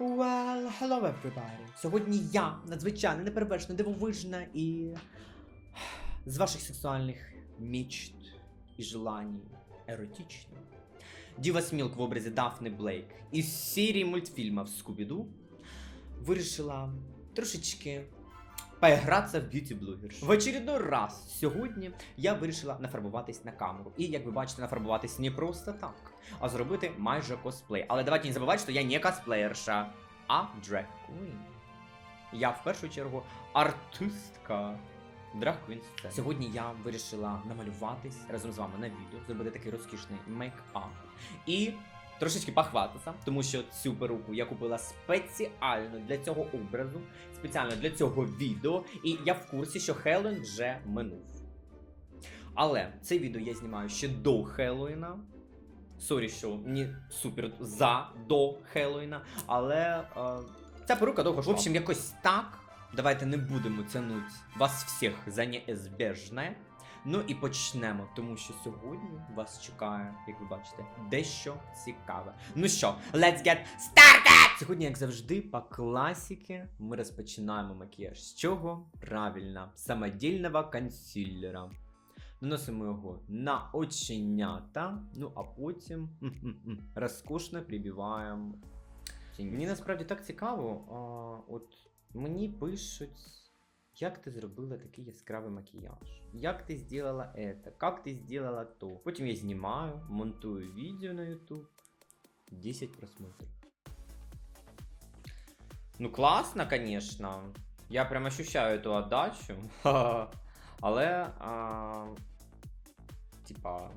Well, hello everybody. Сьогодні я надзвичайно неперевершена, дивовижна і з ваших сексуальних мічт і желань еротічні. Діва Смілк в образі Дафни Блейк із серії мультфільмів Скубіду вирішила трошечки поігратися в б'юті-блогерш. В очередной раз сьогодні я вирішила нафарбуватись на камеру. І як ви бачите, нафарбуватись не просто так, а зробити майже косплей. Але давайте не забувати, що я не косплеєрша, а queen. Я в першу чергу артистка. Queen сцени. Сьогодні я вирішила намалюватись разом з вами на відео, зробити такий розкішний мейкап. І трошечки похвататися, тому що цю перуку я купила спеціально для цього образу, спеціально для цього відео, і я в курсі, що Хеллоуін вже минув. Але це відео я знімаю ще до Хеллоуіна. Сорі, що не супер за до Хеллоуіна, але е, ця перука довго ж. В общем, якось так. Давайте не будемо тянуть вас всіх за неізбежне. Ну і почнемо, тому що сьогодні вас чекає, як ви бачите, дещо цікаве. Ну що, let's get started! Сьогодні, як завжди, по класіки ми розпочинаємо макіяж. З чого? Правильно, самодільного консилера. Наносимо його на оченята, ну а потім розкошно прибиваємо. Мені насправді так цікаво. А, от мені пишуть, як ти зробила такий яскравий макіяж? Як ти зробила це? Як ти зробила то? Потім я знімаю, монтую відео на YouTube. 10 просмотрів. Ну, класно, конечно. Я прям ощущаю эту отдачу. Але. А, типа.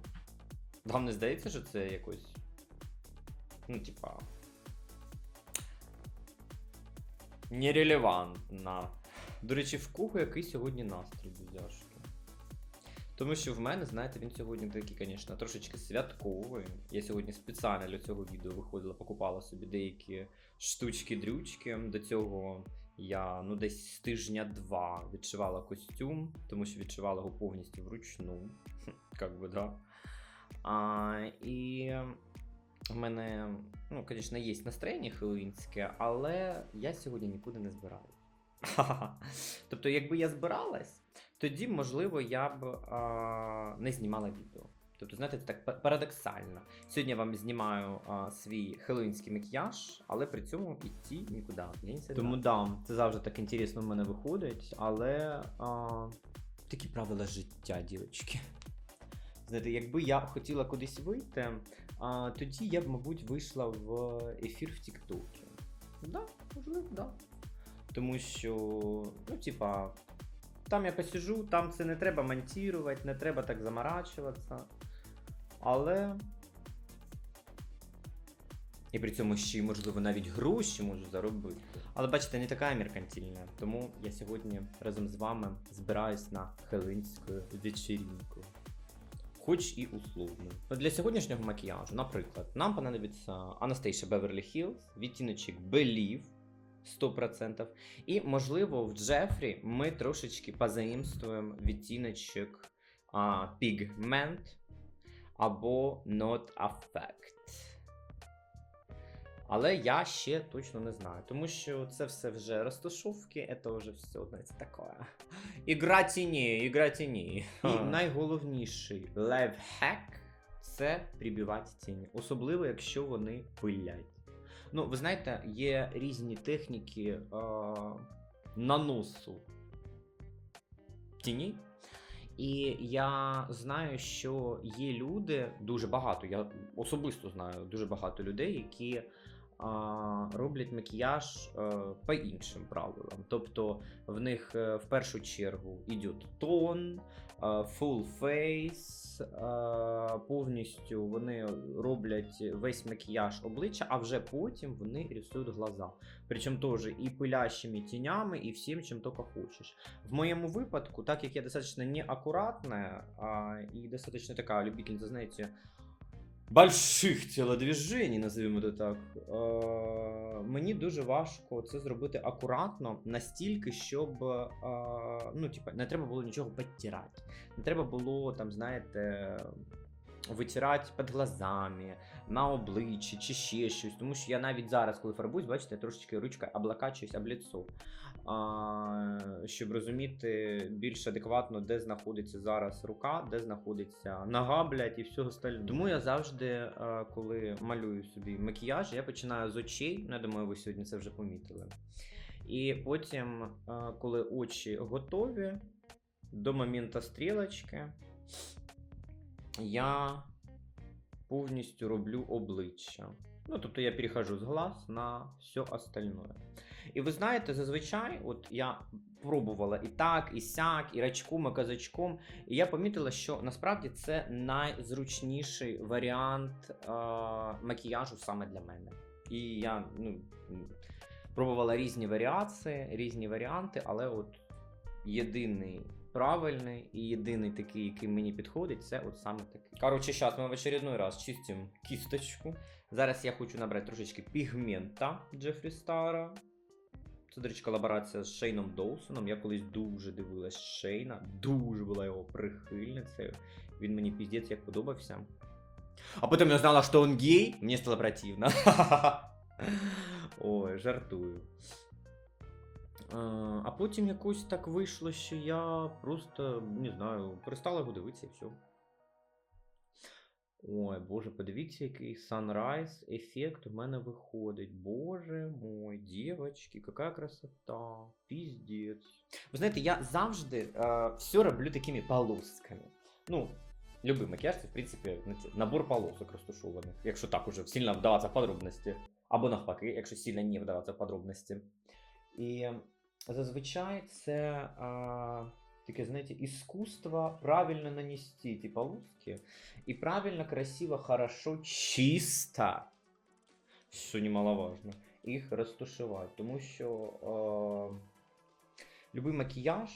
Вам не здається, що це якось. Ну, типа. Нерелевантно. До речі, в кого який сьогодні настрій, друзяшки? Тому що в мене, знаєте, він сьогодні такий, звісно, трошечки святковий. Я сьогодні спеціально для цього відео виходила, покупала собі деякі штучки-дрючки. До цього я ну десь з тижня два відшивала костюм, тому що відшивала його повністю вручну. Как би, да. А, і в мене, ну, звісно, є настроєння хеллоуінське, але я сьогодні нікуди не збираюсь. Тобто, якби я збиралась, тоді, можливо, я б а, не знімала відео. Тобто, знаєте, це так парадоксально. Сьогодні я вам знімаю а, свій хеллоуінський макіяж, але при цьому йти нікуди. Тому да, це завжди так інтересно в мене виходить, але а, такі правила життя, дівчатки. Знаєте, якби я хотіла кудись вийти, а, тоді я б, мабуть, вийшла в ефір в Тіктокі. Да, можливо, да. Тому що, ну, типа, там я посижу, там це не треба монтувати, не треба так заморачуватися. Але. І при цьому ще й, можливо, навіть гроші можу заробити. Але бачите, не така я меркантильна. Тому я сьогодні разом з вами збираюсь на хелинську вечірінку. Хоч і условно. Ну, для сьогоднішнього макіяжу, наприклад, нам понадобиться Anastasia Beverly Hills, відтіночок Believe 100%. І, можливо, в Джефрі ми трошечки позаїмствуємо відтіночок а, Pigment або Not Affect. Але я ще точно не знаю, тому що це все вже розташовки, це вже все, знаєте, таке. Ігра тіні, ігра тіні. І найголовніший лайфхак це прибивати тіні, особливо якщо вони пилять. Ну, ви знаєте, є різні техніки е- наносу тіні. І я знаю, що є люди, дуже багато, я особисто знаю дуже багато людей, які а, роблять макіяж е, по іншим правилам. Тобто в них е, в першу чергу йде тон, е, full face, повністю вони роблять весь макіяж обличчя, а вже потім вони рисують глаза. Причому теж і пилящими тінями, і всім, чим тільки хочеш. В моєму випадку, так як я достаточно неаккуратна і достаточно така любительниця, знаєте, больших телодвіжень, називаємо це так. Е, мені дуже важко це зробити акуратно настільки, щоб е, ну, типа, не треба було нічого підтирати. Не треба було там, знаєте, витирати під глазами, на обличчі чи ще щось. Тому що я навіть зараз, коли фарбуюсь, бачите, я трошечки ручкою облакачуюсь об лицо. А, щоб розуміти більш адекватно, де знаходиться зараз рука, де знаходиться нога, блядь, і все остальне. Тому я завжди, е, коли малюю собі макіяж, я починаю з очей. Ну, Я думаю, ви сьогодні це вже помітили. І потім, е, коли очі готові, до моменту стрілочки, я повністю роблю обличчя. Ну, тобто я перехожу з глаз на все остальное. І ви знаєте, зазвичай, от я пробувала і так, і сяк, і рачком, і казачком. І я помітила, що насправді це найзручніший варіант е- макіяжу саме для мене. І я ну, пробувала різні варіації, різні варіанти, але от єдиний правильний і єдиний такий, який мені підходить, це от саме такий. Коротше, зараз ми в очередной раз чистимо кісточку. Зараз я хочу набрати трошечки пігмента Джефрі Стара. Це, до речі, колаборація з Шейном Доусоном. Я колись дуже дивилась Шейна, дуже була його прихильницею. Він мені піздець як подобався. А потім я знала, що він гей, мені стало противно. Ой, жартую. Е, А потім якось так вийшло, що я просто, не знаю, перестала його дивитися і все. Ой, боже, подивіться, який sunrise ефект у мене виходить. Боже мой, дівчатки, яка красота. Піздець. Ви знаєте, я завжди е, все роблю такими полосками. Ну, любий макіяж це, в принципі, набор полосок розташованих, якщо так уже сильно вдаватися в подробності. Або навпаки, якщо сильно не вдаватися в подробності. І зазвичай це а, таке, знаєте, іскусство правильно нанести ті полоски і правильно, красиво, хорошо, чисто, що немаловажно, їх розташувати. Тому що е, любий макіяж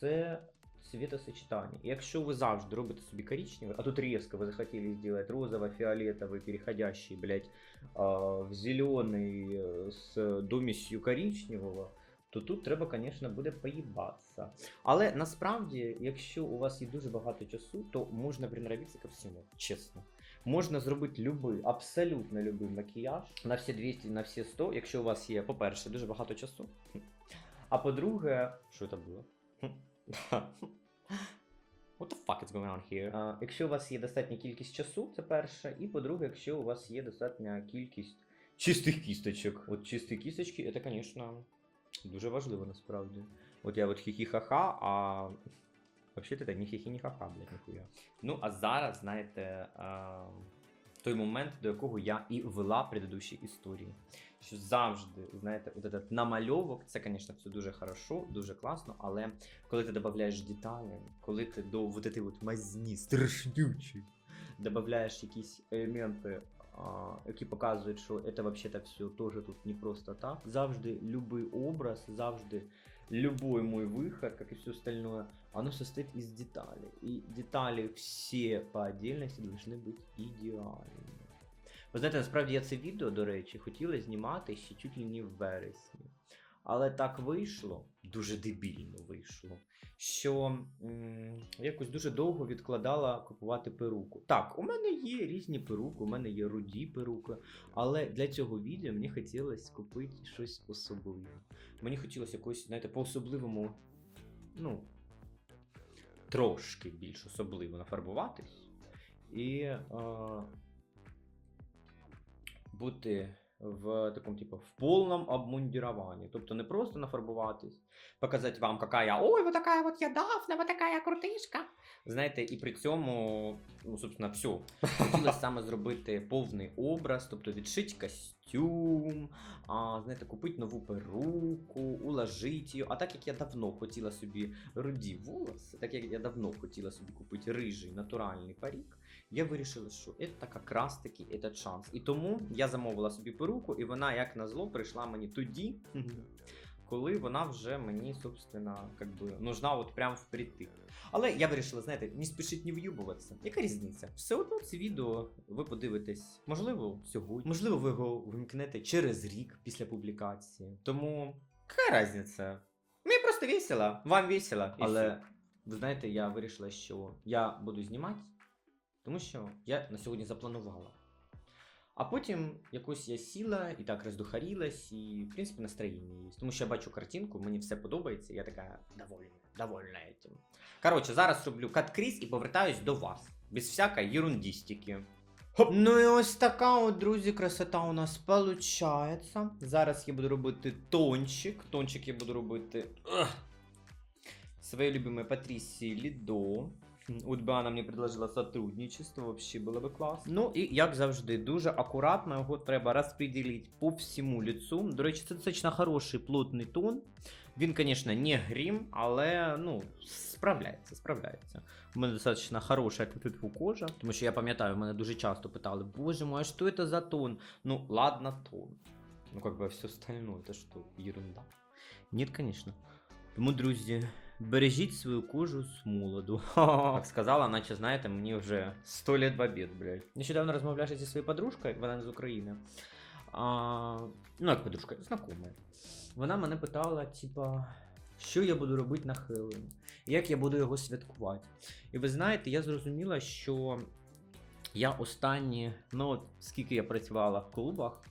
це цветосочетание. І якщо ви завжди робите собі коричневий, а тут резко ви захотіли зробити розово-фіолетовий, переходящий, блядь, а, в зелений е, з домісью коричневого, то тут треба, звісно, буде поїбатися. Але насправді, якщо у вас є дуже багато часу, то можна приноровитися ко всьому, чесно. Можна зробити любий, абсолютно любий макіяж на всі 200, на всі 100, якщо у вас є, по-перше, дуже багато часу. А по-друге, що це було? What the fuck is going on here? А, якщо у вас є достатня кількість часу, це перше. І по-друге, якщо у вас є достатня кількість чистих кісточок. От чисті кісточки, це, звісно, дуже важливо насправді. От я от хі-хі-ха-ха, а взагалі це ні хі-хі, ні ха-ха, блядь, ніхуя. Ну, а зараз, знаєте, а, той момент, до якого я і вела предыдущі історії. Що завжди, знаєте, от этот намальовок, це, звісно, все дуже хорошо, дуже класно, але коли ти додаєш деталі, коли ти до вот этой вот мазні страшнючі додаєш якісь елементи, а, які показують, що це взагалі все теж тут не просто так. Завжди любий образ, завжди любой мой выход, как и все остальное, оно состоит из деталей. И детали все по отдельности должны быть ідеальними. Ви знаєте, насправді я це відео, до речі, хотіла знімати ще чуть ли не в вересні. Але так вийшло, дуже дебільно вийшло, що м, якось дуже довго відкладала купувати перуку. Так, у мене є різні перуки, у мене є руді перуки, але для цього відео мені хотілося купити щось особливе. Мені хотілося якось, знаєте, по-особливому, ну, трошки більш особливо нафарбуватись. І е, бути в такому, типу, в повному обмундіруванні. Тобто не просто нафарбуватись, показати вам, яка я, ой, вот такая вот я Дафна, вот такая я крутишка. Знаєте, і при цьому, ну, собственно, все. Хотілося саме зробити повний образ, тобто відшити костюм, а, знаєте, купити нову перуку, уложити її. А так як я давно хотіла собі руді волоси, так як я давно хотіла собі купити рижий натуральний парік, я вирішила, що це якраз таки этот шанс. І тому я замовила собі перуку, і вона, як назло, прийшла мені тоді, коли вона вже мені, собственно, как би, нужна от прям впритик. Але я вирішила, знаєте, не спішіть не в'юбуватися. Яка різниця? Все одно це відео ви подивитесь, можливо, сьогодні, можливо, ви його вимкнете через рік після публікації. Тому яка різниця? Мені просто весело, вам весело. Але ви знаєте, я вирішила, що я буду знімати. Тому що я на сьогодні запланувала. А потім якось я сіла і так роздухарілась, і, в принципі, настроєння є. Тому що я бачу картинку, мені все подобається, я така довольна, довольна этим. Коротше, зараз роблю кат-кріс і повертаюсь до вас. Без всякої ерундістики. Ну і ось така от, друзі, красота у нас получається. Зараз я буду робити тончик. Тончик я буду робити. Ugh. Своей любимой Патрисии Лідо. От би вона мені предложила сотрудничество, вообще було би клас. Ну і як завжди, дуже акуратно його треба розподілити по всьому лицу. До речі, це достатньо хороший плотний тон. Він, звісно, не грім, але ну, справляється, справляється. У мене достатньо хороша типу кожа, тому що я пам'ятаю, мене дуже часто питали, боже мой, а що це за тон? Ну, ладно, тон. Ну, как бы все остальное, это что, ерунда? Нет, конечно. Тому, друзі, бережіть свою кожу з молоду. Так сказала, наче знаєте, мені вже 100 лет в обід, блядь. Нещодавно розмовляєш зі своєю подружкою, вона з України. А, ну, як подружка, знакома. Вона мене питала, типа, що я буду робити на Хеллоуін, як я буду його святкувати. І ви знаєте, я зрозуміла, що я останні, ну от скільки я працювала в клубах,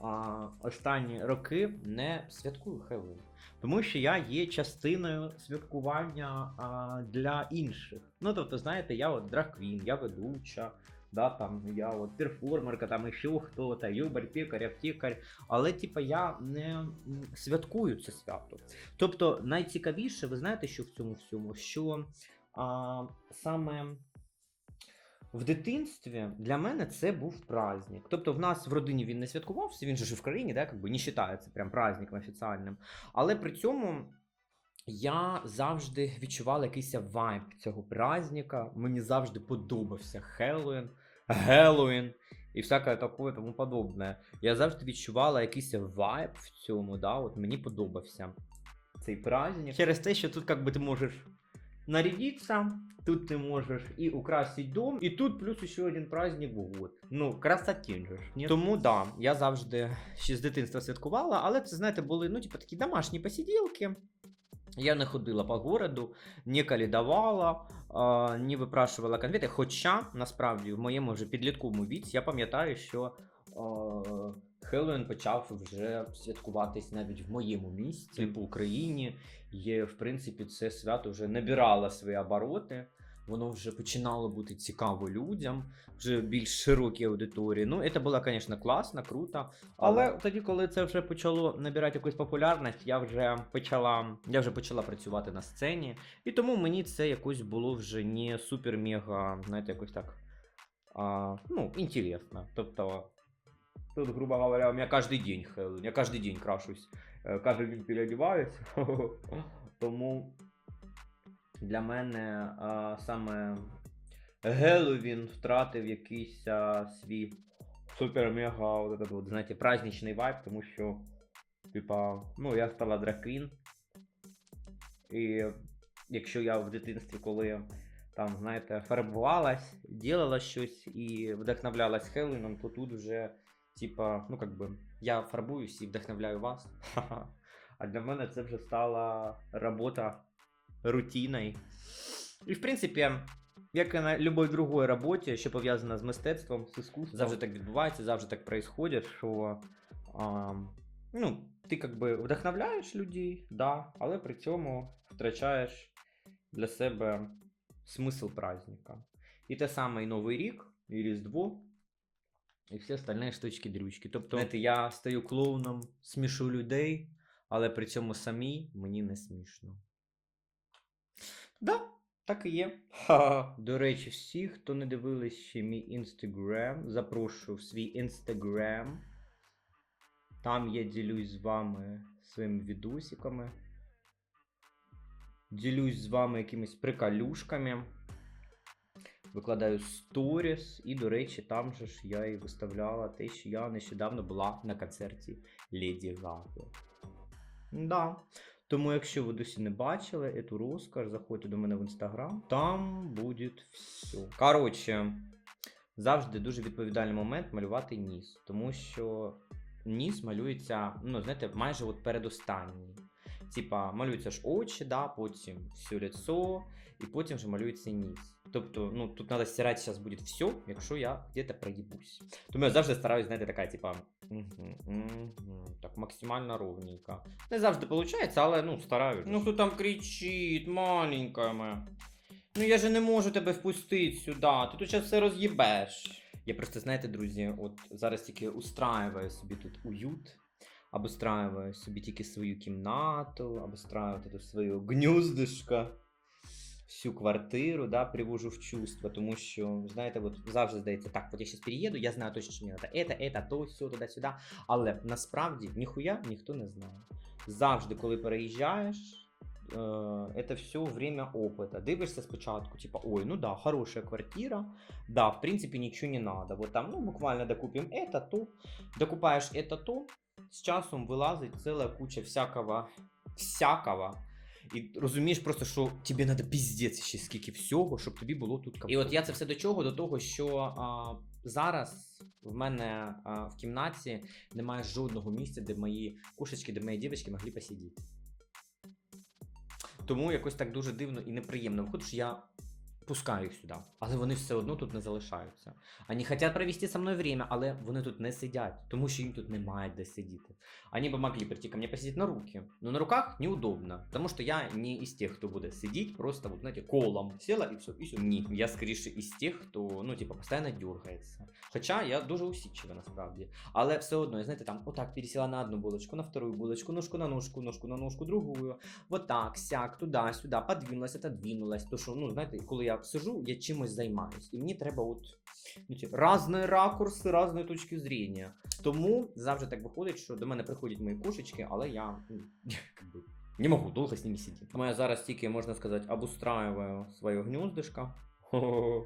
а, останні роки не святкую Хеллоуін. Тому що я є частиною святкування а, для інших. Ну, тобто, знаєте, я от драквін, я ведуча, да, там, я от перформерка, там ще хто-то, юбар, пікар, аптекар. Але, типа, я не святкую це свято. Тобто, найцікавіше, ви знаєте, що в цьому всьому, що а, саме. В дитинстві для мене це був праздник. Тобто в нас в родині він не святкувався, він же ж в країні, да, як би не вважається прям праздником офіціальним. Але при цьому я завжди відчувала якийсь вайб цього праздника. Мені завжди подобався Хеллоуін, Геллоуін і всяке таке тому подобне. Я завжди відчувала якийсь вайб в цьому, да, от мені подобався цей праздник. Через те, що тут як би ти можеш нарядиться, тут ты можешь и украсить дом, і тут плюс ще один праздник в год. Ну, красотень же? Тому да, я завжди ще з дитинства святкувала, але це, знаєте, були ну, типу, такі домашні посиділки. Я не ходила по городу, не калідувала, не випрашувала конфети. Хоча насправді в моєму вже підлітковому віці я пам'ятаю, що а, Хеллоуін почав вже святкуватись навіть в моєму місті, по Україні. Є, в принципі, це свято вже набирало свої обороти. Воно вже починало бути цікаво людям, вже більш широкій аудиторії. Ну, це було, звісно, класно, круто. Але тоді, коли це вже почало набирати якусь популярність, я вже почала, я вже почала працювати на сцені. І тому мені це якось було вже не супер-мега, знаєте, якось так. А, ну, інтересно. Тобто, тут, грубо говоря, у меня каждый день Хэллоуин, я каждый день крашусь, е, каждый день переодіваюсь. Тому для мене а, саме Геловін втратив якийсь а, свій супер-мега, от этот от, знаєте, праздничний вайб, тому що, типа, ну, я стала драквін. І якщо я в дитинстві, коли там, знаєте, фарбувалась, ділала щось і вдохновлялась Хеллоуіном, то тут вже, типа, ну, как би, я фарбуюсь і вдохновляю вас. А для мене це вже стала робота рутиною. І, в принципі, як і на будь-якій другій роботі, що пов'язана з мистецтвом, з іскусством, завжди так відбувається, завжди так происходит, що а, ну, ти как би вдохновляєш людей, да, але при цьому втрачаєш для себе смисл праздника. І те саме і Новий рік, і Різдво, і всі остальні штучки-дрючки. Тобто, знаєте, я стаю клоуном, смішу людей, але при цьому самій мені не смішно. Да, так і є. Ха-ха. До речі, всі, хто не дивились ще мій інстаграм, запрошую в свій інстаграм. Там я ділюсь з вами своїми відосиками. Ділюсь з вами якимись приколюшками. Викладаю сторіс, і, до речі, там же ж я і виставляла те, що я нещодавно була на концерті Леді Гаги. Да. Тому, якщо ви досі не бачили эту розкаш, заходьте до мене в інстаграм, там буде все. Коротше, завжди дуже відповідальний момент малювати ніс, тому що ніс малюється, ну, знаєте, майже от передостанній. Типа, малюються ж очі, да, потім все лицо, і потім вже малюється ніс. Тобто, ну тут треба стирати зараз буде все, якщо я где-то проїбусь. Тому я завжди стараюсь, знаєте, така, типа. Угу, угу, так, максимально ровненько. Не завжди виходить, але ну стараюсь. Ну хто там кричить, маленька моя. Ну я же не можу тебе впустити сюди, ти тут зараз все роз'їбеш. Я просто, знаєте, друзі, от зараз тільки устраюю собі тут уют, обустраюю собі тільки свою кімнату, обустраюю тут своє гніздишко, всю квартиру, да, привожу в чувство, тому що, знаєте, от завжди здається, так, от я зараз переїду, я знаю точно, що мені треба это, это, то, все, туди-сюди. Але насправді ніхуя ніхто не знає. Завжди, коли переїжджаєш, е, это все время опыта. Дивишся спочатку, типа, ой, ну да, хорошая квартира, да, в принципе, ничего не надо. Вот там, ну, буквально докупим это, то, докупаешь это, то, з часом вилазить ціла куча всякого, всякого. і розумієш просто, що тобі треба піздець ще скільки всього, щоб тобі було тут комфортно. І от я це все до чого? До того, що а, зараз в мене а, в кімнаті немає жодного місця, де мої кушечки, де мої дівчатки могли посидіти. Тому якось так дуже дивно і неприємно виходить, що я пускаю їх сюди, але вони все одно тут не залишаються. Вони хочуть провести со мною время, але вони тут не сидять, тому що їм тут немає де сидіти. Они бы могли прийти ко мне посидеть на руки, но на руках неудобно, потому что я не из тех, кто будет сидеть просто, вот знаете, колом села и все, и все. Ні, я скоріше із тих, хто, ну, типа, постійно дергається. Хоча я дуже усидчива насправді. Але все одно, я знаєте, там отак пересіла на одну булочку, на вторую булочку, ножку на ножку, ножку на ножку, другую. Вот так, сяк, туди, сюди, подвинулась, отодвинулась. То що, ну, знаєте, коли я сижу, я чимось займаюсь. І мені треба от ну, типу, різні ракурси, різні точки зрення. Тому завжди так виходить, що до мене приходять мої кошечки, але я ну, как би, не можу довго з ними сидіти. Тому я зараз тільки, можна сказати, обустраюю своє гніздишко.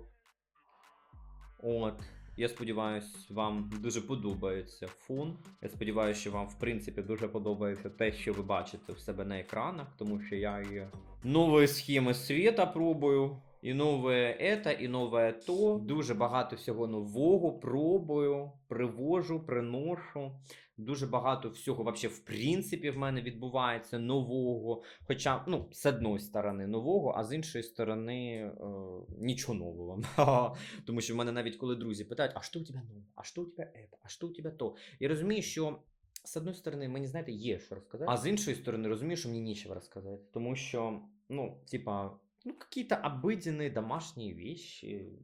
От. Я сподіваюся, вам дуже подобається фон. Я сподіваюся, що вам, в принципі, дуже подобається те, що ви бачите в себе на екранах, тому що я і нові схеми світа пробую. І нове ета, і нове то. Дуже багато всього нового пробую, привожу, приношу. Дуже багато всього, вообще, в принципі, в мене відбувається нового. Хоча, ну, з одної сторони нового, а з іншої сторони е, нічого нового. Тому що в мене навіть коли друзі питають, а що у тебе нове? А що у тебе это? А що у тебе то? І розумію, що з одної сторони, мені знаєте, є що розказати, а з іншої сторони, розумію, що мені нічого розказати. Тому що, ну, типа, ну, какие-то обыденные домашние вещи,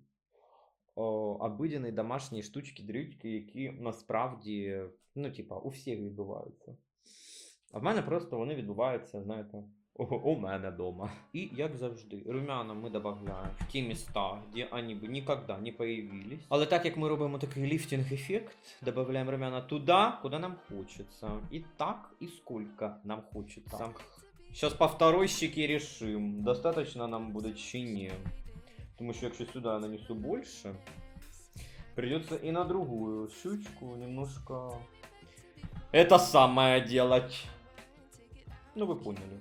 о, обыденні домашні штучки-дрючки, які насправді, ну, типа, у всіх відбуваються. А в мене просто вони відбуваються, знаєте, у, у мене вдома. І як завжди, румяна ми додаємо в ті міста, де вони б ніколи не появились. Але так як ми робимо такий ліфтинг-ефект, додаємо румяна туди, куди нам хочеться. І так, і скільки нам хочеться. Сейчас по второй щеке решим, достаточно нам будет чи ні. Тому що якщо сюди нанесу больше, придется и на другую щучку немножко это самое делать. Ну ви поняли.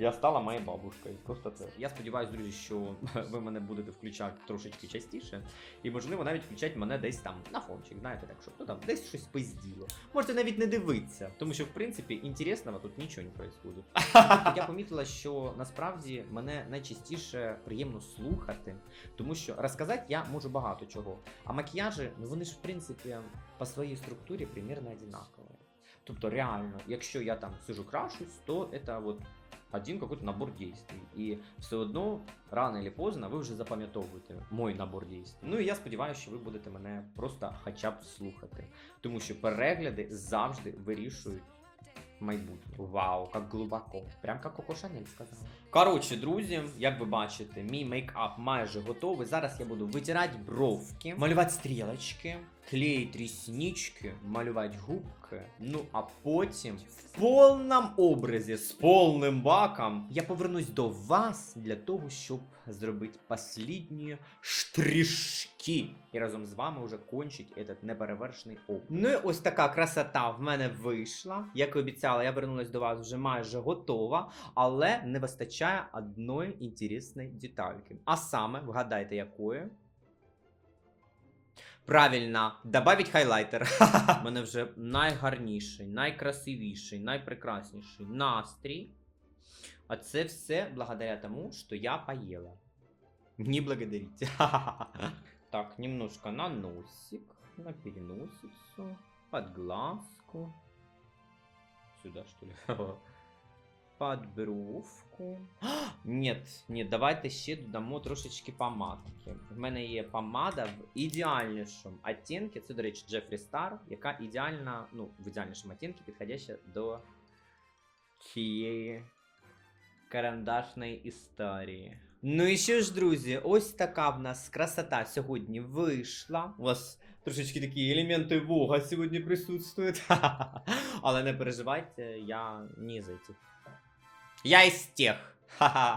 Я стала моєю бабушкою. Просто це. Я сподіваюся, друзі, що ви мене будете включати трошечки частіше. І можливо навіть включати мене десь там на фончик, знаєте, так що ну там десь щось пизділо. Можете навіть не дивитися, тому що в принципі інтересного тут нічого не происходит. Я помітила, що насправді мене найчастіше приємно слухати, тому що розказати я можу багато чого. А макіяжі, ну вони ж в принципі по своїй структурі примерно одинакові. Тобто, реально, якщо я там сижу крашусь, то це от один какой-то набор действий. І все одно, рано чи поздно, ви вже запам'ятовуєте мой набор действий. Ну і я сподіваюся, що ви будете мене просто хоча б слухати. Тому що перегляди завжди вирішують майбутнє. Вау, як глибоко. Прям як Коко Шанель сказала. Коротше, друзі, як ви бачите, мій мейкап майже готовий. Зараз я буду витирати бровки, малювати стрілочки, клеїти ріснички, малювати губки. Ну а потім в повному образі з повним баком я повернусь до вас для того, щоб зробити останні штришки. І разом з вами вже кончить этот неперевершений образ. Ну і ось така красота в мене вийшла. Як і обіцяла, я вернулась до вас вже майже готова, але не вистачає одної інтересної детальки. А саме, вгадайте, якої? Правильно, добавить хайлайтер. У мене вже найгарніший, найкрасивіший, найпрекрасніший настрій. А це все благодаря тому, що я поїла. Не благодарите. Так, немножко на носик, на переносицу, под глазку. Сюда, что ли? Под бровку. Нет, нет, давайте ще додамо трошечки помадки. В мене є помада в ідеальнішому оттінку. Це, до речі, Джефрі Стар, яка ідеальна, ну, в ідеальнішому оттінку підходяща до цієї карандашної історії. Ну і що ж, друзі, ось така в нас красота сьогодні вийшла. У вас трошечки такі елементи Бога сьогодні присутствують. Але не переживайте, я не з этих. Я із тих.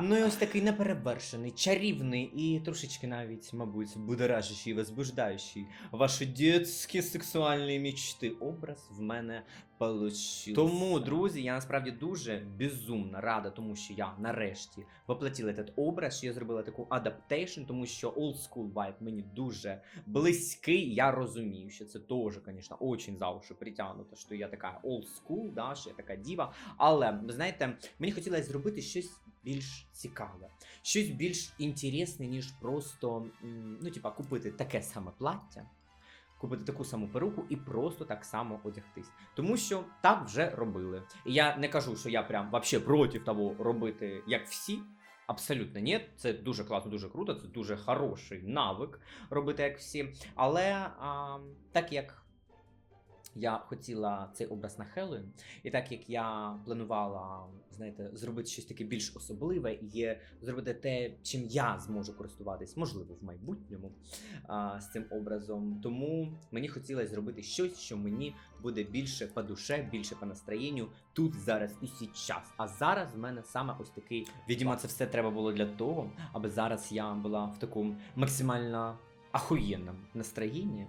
Ну і ось такий неперевершений, чарівний і трошечки навіть, мабуть, будоражащий, возбуждаючий ваші дітські сексуальні мічти. Образ в мене получився. Тому, друзі, я насправді дуже безумно рада, тому що я нарешті воплотила цей образ, що я зробила таку адаптейшн, тому що old school vibe мені дуже близький. Я розумію, що це теж, звісно, очень за уші притягнуто, що я така old school, да, що я така діва. Але ви знаєте, мені хотілося зробити щось більш цікаве, щось більш інтересне, ніж просто ну, типа, купити таке саме плаття. Купити таку саму перуку і просто так само одягтись. Тому що так вже робили. І я не кажу, що я прям вообще проти того робити, як всі. Абсолютно ні. Це дуже класно, дуже круто, це дуже хороший навик робити як всі. Але а, так як я хотіла цей образ на Хеллоуін, і так як я планувала, знаєте, зробити щось таке більш особливе і зробити те, чим я зможу користуватись, можливо, в майбутньому а, з цим образом. Тому мені хотілося зробити щось, що мені буде більше по душе, більше по настроєнню тут, зараз і сейчас. А зараз в мене саме ось такий. Відомо, це все треба було для того, аби зараз я була в такому максимально ахуєнному настроєнні,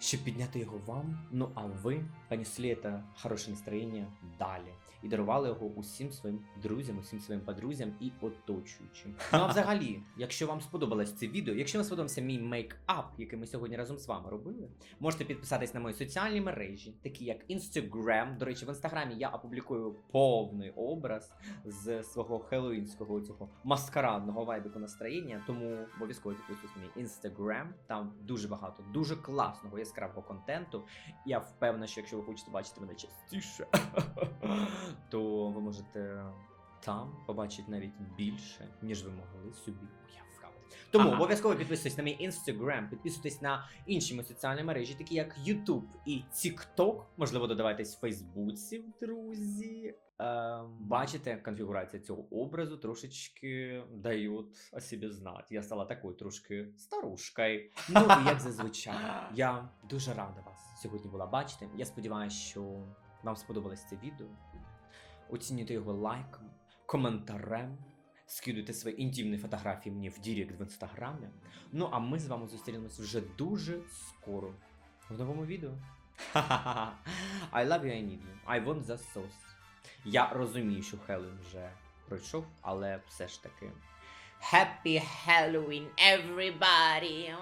щоб підняти його вам. Ну а ви понесли це хороше настроєння далі і дарували його усім своїм друзям, усім своїм подрузям і оточуючим. Ну а взагалі, якщо вам сподобалось це відео, якщо вам сподобався мій мейкап, який ми сьогодні разом з вами робили, можете підписатись на мої соціальні мережі, такі як Instagram. До речі, в інстаграмі я опублікую повний образ з свого хеллоуінського цього маскарадного вайбіку настроєння. Тому обов'язково підписуйтесь на мій Instagram. Там дуже багато, дуже класного яскравого контенту. Я впевнений, що якщо ви хочете бачити мене частіше, то ви можете там побачити навіть більше, ніж ви могли собі уявляти. Тому Ага. обов'язково підписуйтесь на мій Instagram, підписуйтесь на інші мої соціальні мережі, такі як YouTube і TikTok. Можливо, додавайтесь в Фейсбуці, друзі. Ем, бачите, конфігурація цього образу трошечки дає собі знати. Я стала такою трошки старушкою. Ну, і як зазвичай, я дуже рада вас сьогодні була бачити. Я сподіваюся, що вам сподобалось це відео. Оцінюйте його лайком, коментарем, скидуйте свої інтимні фотографії мені в Дірект в інстаграмі. Ну а ми з вами зустрінемось вже дуже скоро в новому відео. I love you, I need you. I want the sauce. Я розумію, що Хеллоуін вже пройшов, але все ж таки. Happy Halloween, everybody!